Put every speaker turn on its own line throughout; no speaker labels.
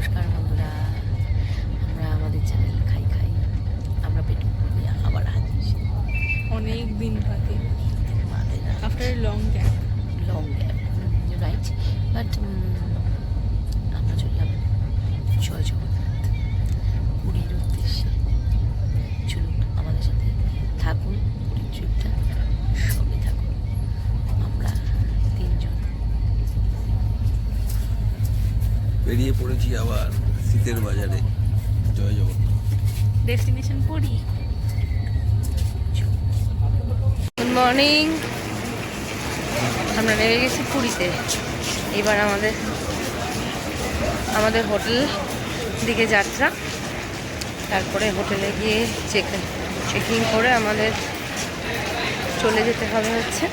নমস্কার বন্ধুরা। আমরা আমাদের চ্যানেল খাই খাই। আমরা পেটু নিয়ে আবার হাজির।
অনেক দিন বাদে। After long gap
long gap right but আমরা চললাম জয় জগন্নাথ পুরীর
বেরিয়ে পড়েছি আবার শীতের বাজারে। জয় Jagannath.
Destination Puri.
Good morning আমরা নেমে গেছি পুরীতে। এবার আমাদের আমাদের হোটেল দিকে যাত্রা। তারপরে হোটেলে গিয়ে চেক চেকিং করে আমাদের চলে যেতে হবে হচ্ছে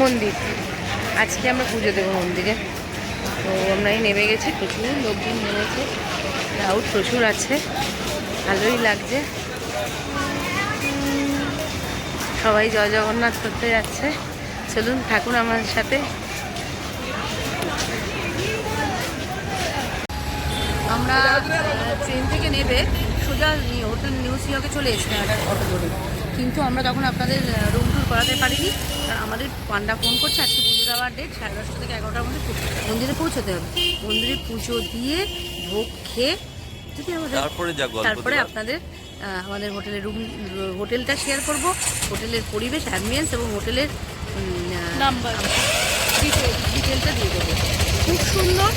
মন্দির। আজকে আমরা পুজো দেবো মন্দিরে। তো আমরা এই নেমে গেছি প্রচুর, লোকজন নেমেছে ক্রাউড প্রচুর আছে, ভালোই লাগছে। সবাই জয় জগন্নাথ করতে যাচ্ছে। চলুন থাকুন আমার সাথে। আমরা ট্রেন থেকে নেবে সোজা হোটেল নিউ সিওকে চলে এসেছিলাম অটো ধরে কিন্তু আমরা তখন আপনাদের রুম টুর করাতে পারিনি। আমাদের পান্ডা ফোন করছে আজকে পুজো দেওয়ার ডেট সাড়ে দশটা থেকে এগারোটার মধ্যে মন্দিরে পৌঁছতে হবে। মন্দিরে পুজো দিয়ে ভোগ খেয়ে যদি আমাদের
তারপরে
তারপরে আপনাদের আমাদের হোটেলের রুম হোটেলটা শেয়ার করব। হোটেলের পরিবেশ অ্যাম্বিয়েন্স এবং হোটেলের
নাম্বার
ডিটেলটা দিয়ে দেবো। খুব সুন্দর।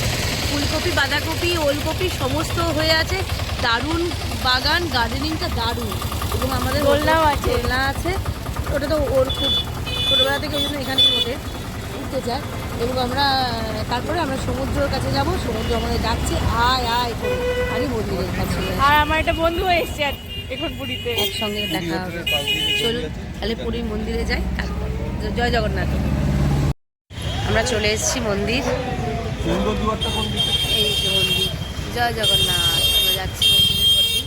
ফুলকপি বাঁধাকপি ওলকপি সমস্ত হয়ে আছে। দারুণ বাগান গার্ডেনিংটা দারুণ। এবং আমাদের
দোলনাও আছে।
দোলনা আছে। ওটা তো ওর খুব ছোটোবেলা থেকে ওই জন্য এখানেই ওঠে উঠতে যায় এবং আমরা তারপরে আমরা সমুদ্রের কাছে যাব সমুদ্র আমাদের ডাকছে আয় আয় করে। আগে মন্দিরের কাছে।
আর আমার একটা বন্ধু এসছে আর এখন পুরীতে
একসঙ্গে দেখা হবে। চলুন তাহলে পুরীর মন্দিরে যাই। তারপর জয় জগন্নাথ। আমরা চলে এসেছি মন্দির। এই যে মন্দির। জয় জগন্নাথ আমরা যাচ্ছি মন্দিরের প্রতি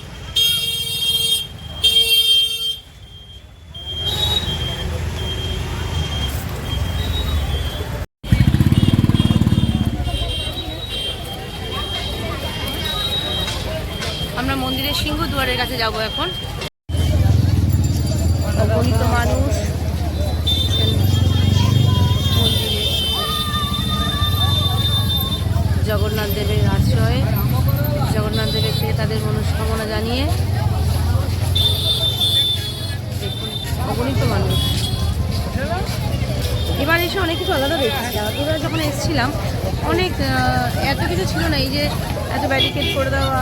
আমরা মন্দিরের দুয়ারের কাছে যাব এখন। অগণিত মানুষ। জগন্নাথ দেবের আশ্রয়ে। জগন্নাথ দেবের থেকে তাদের মনস্কামনা জানিয়ে অগণিত মানুষ। এবার এসে অনেক কিছু আলাদা দেখছি। যখন এসেছিলাম, অনেক এত কিছু ছিল না, এই যে এত ব্যারিকেড করে দেওয়া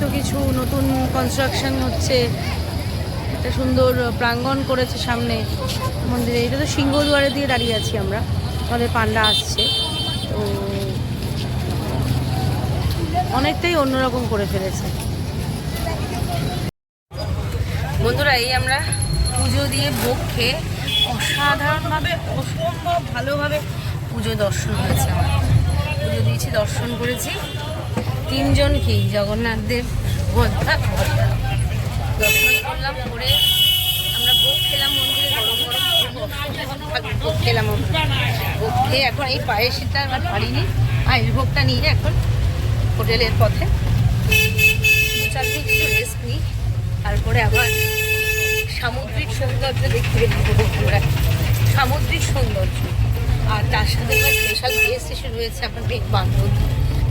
এত কিছু নতুন কনস্ট্রাকশন হচ্ছে, একটা সুন্দর প্রাঙ্গণ করেছে সামনে মন্দিরে। এটা তো সিংহদুয়ারে দিয়ে দাঁড়িয়ে আছি আমরা, আমাদের পান্ডা আসছে। তো অনেকটাই অন্যরকম করে ফেলেছে। বন্ধুরা, এই আমরা পুজো দিয়ে ভোগ খেয়ে অসাধারণভাবে, অসম্ভব ভালোভাবে পুজো দর্শন হয়েছে আমার। পুজো দিয়েছি, দর্শন করেছি। তিনজনকেই জগন্নাথ দেব ভদ্রা দর্শন করলাম, করে আমরা ভোগ খেলাম মন্দিরে গরম গরম ভোগ খেলাম। ভোগ খেয়ে এখন এই পায়েসটা আমার পারিনি পায়েস ভোগটা নিয়ে এখন হোটেলের পথে। চার মিনিট একটু রেস্ট নিই, তারপরে আবার সামুদ্রিক সৌন্দর্য দেখতে আমরা। সামুদ্রিক সৌন্দর্য। আর তার সাথে আমার স্পেশাল গেস্ট এসে রয়েছে আমার মেয়ে বান্ধব।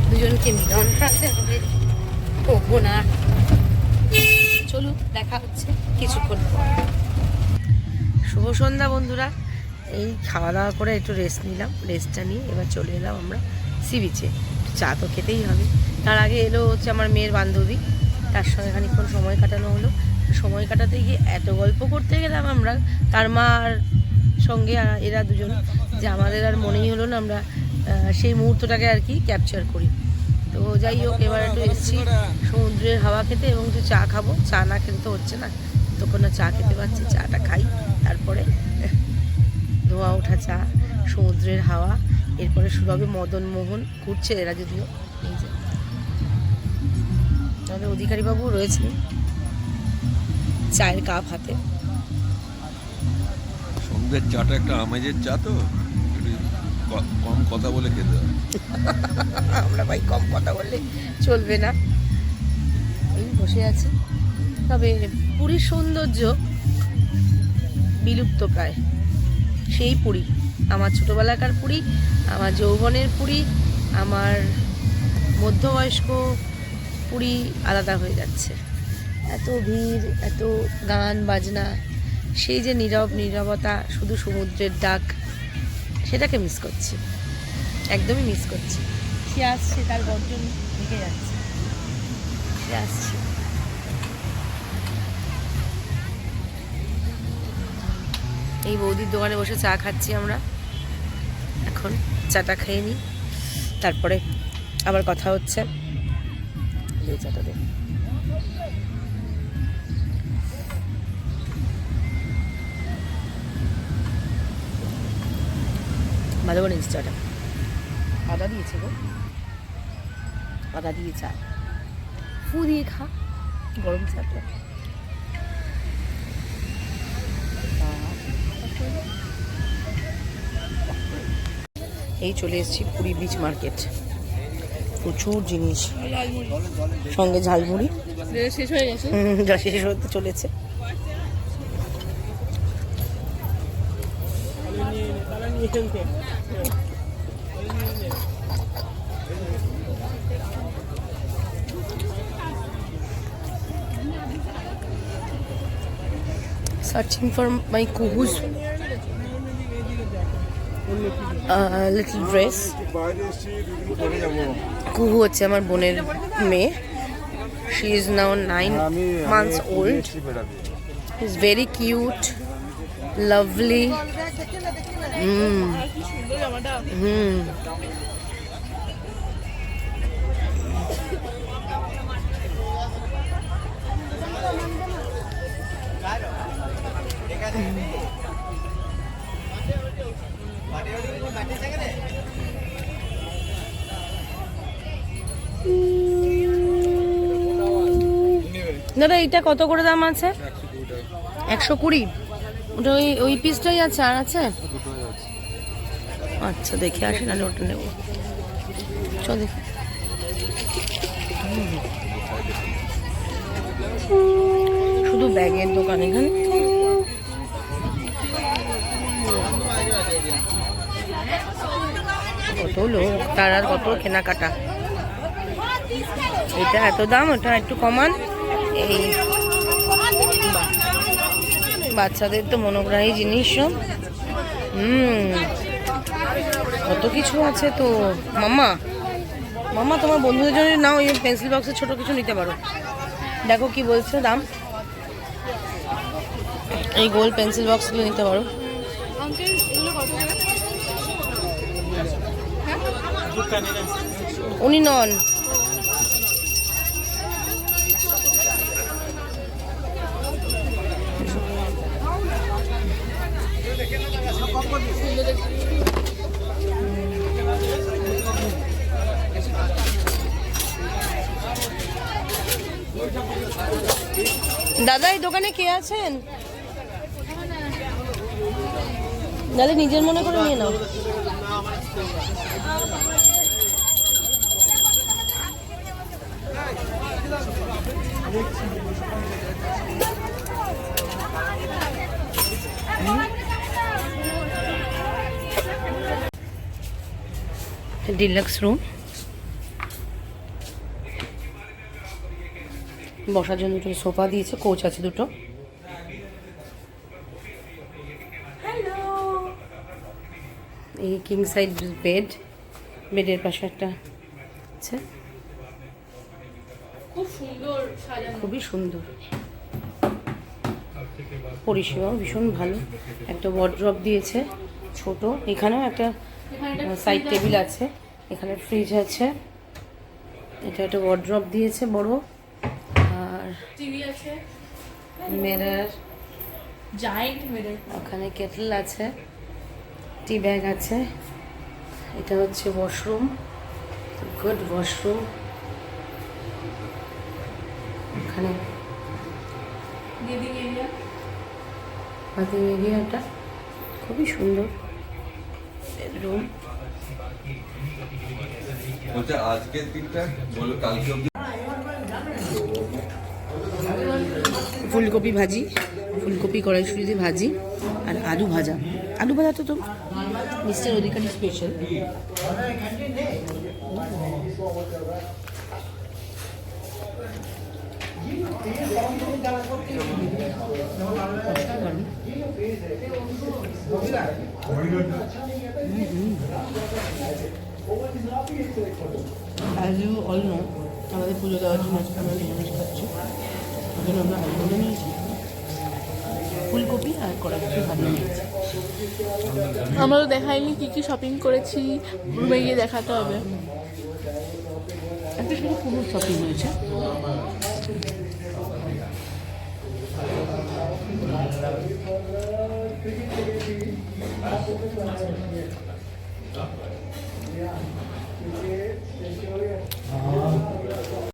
দুজনকে মিলন রাখতে হবে। করব না। চলুন, দেখা হচ্ছে কিছুক্ষণ পর। শুভ সন্ধ্যা বন্ধুরা। এই খাওয়া দাওয়া করে একটু রেস্ট নিলাম রেস্টটা নিয়ে এবার চলে এলাম আমরা সি বিচে চা তো খেতেই হবে। তার আগে এলো হচ্ছে আমার মেয়ের বান্ধবী। তার সঙ্গে খানিক্ষণ সময় কাটানো হলো। সময় কাটাতে গিয়ে এত গল্প করতে গেলাম আমরা। তার মার সঙ্গে এরা দুজন, যে আমাদের আর মনেই হলো না আমরা সেই মুহূর্তটাকে আর কি ক্যাপচার করি। তো যাই হোক এবার একটু এসেছি সমুদ্রের হাওয়া খেতে এবং একটু চা খাব। চা না খেতে তো হচ্ছে না। তখন না চা খেতে পাচ্ছি চাটা খাই। তারপরে ধোয়া ওঠা চা সমুদ্রের হাওয়া এরপরে শুরু হবে মদন মোহন ঘুরছে এরা যদিও। এই যে। আমাদের অধিকারীবাবু রয়েছেন। চায়ের কাপ হাতে।
সন্ধ্যের চাটা একটা আমেজের চা তো। কম কথা বলে খেতে
আমরা ভাই কম কথা বললে চলবে না। এই বসে আছি। তবে পুরীর সৌন্দর্য বিলুপ্ত প্রায়। সেই পুরী। আমার ছোটোবেলাকার পুরী, আমার যৌবনের পুরী, আমার মধ্যবয়স্ক পুরী আলাদা হয়ে যাচ্ছে। এত ভিড়, এত গান বাজনা, সেই যে নীরব নীরবতা, শুধু সমুদ্রের ডাক সেটাকে মিস করছি। একদমই মিস করছি। সে আসছে তার গর্জন ভেঙে যাচ্ছে। সে আসছে। এই বৌদির দোকানে বসে চা খাচ্ছি আমরা। এখন চাটা খেয়ে নিই। তারপরে আবার কথা হচ্ছে। এই চাটা দে ভালো বানিয়েছি চাটা আদা দিয়েছে গো। আদা দিয়ে চা ফু দিয়ে খা গরম চাটা এই চলে এসেছি পুরী বিচ মার্কেট প্রচুর জিনিস। সঙ্গে ঝালমুড়ি।
শেষ হয়ে গেছে।
যা শেষ হতে চলেছে। Searching for my kuhu's uh, little dress. কুহু হচ্ছে আমার বোনের মেয়ে। She is now nine months old is very cute lovely hmm hmm দাদা এইটা কত করে দাম আছে? একশো কুড়ি। ওটা ওই ওই পিসটাই আছে আর আছে? আচ্ছা দেখে আসি নাহলে ওটা নেব। চ দেখি। শুধু ব্যাগের দোকান এখানে। কত লোক তার আর কত কেনাকাটা। এটা এত দাম? ওটা একটু কমান। এই। বাচ্চাদের তো মনোগ্রাহী জিনিস। হুম। কত কিছু আছে তো। মাম্মা মাম্মা, তোমার বন্ধুদের জন্য নাও, এই পেন্সিল বক্সে ছোট কিছু নিতে পারো। দেখো কি বলছে দাম। এই গোল পেন্সিল বক্সগুলো নিতে পারো। উনি নন। দাদা এই দোকানে কে আছেন? দাদা নিজের মনে করে নিয়ে নাও। ডিলাক্স রুম বসার জন্য দুটো সোফা দিয়েছে কোচ আছে দুটো। এই কিং সাইড বেড বেডের পাশে একটা আছে।
খুব সুন্দর
খুবই সুন্দর। পরিষেবাও ভীষণ ভালো। একটা ওয়ার্ড্রপ দিয়েছে ছোট। এখানেও একটা
একটা
সাইড টেবিল আছে। এখানে ফ্রিজ আছে। এটা একটা ওয়ার্ড্রপ দিয়েছে বড়। আর
টিভি আছে।
মিরর।
জায়েন্ট মিরর
ওখানে কেটল আছে টি ব্যাগ আছে। এটা হচ্ছে washroom good washroom
area
bathing এরিয়াটা খুবই সুন্দর। বেডরুম
আজকের দিনটা বলো কালকে
ফুলকপি ভাজি, ফুলকপি কড়াইশুটিতে ভাজি আর আলু ভাজা। আলু ভাজা তো তো মিস্টার অধিকারী স্পেশাল আলু অন্য আমাদের পুজো দেওয়ার জন্য আমরা নিরামিষ খাচ্ছি। জন্য আমরা আলু ভেজে নিয়েছি। ফুলকপি আর কড়াইশুটি ভাজি নিয়েছি।
আমরা তো দেখাইনি কি কি শপিং করেছি রুমে গিয়ে দেখাতে হবে।
একটা শুধু পুরো শপিং হয়েছে।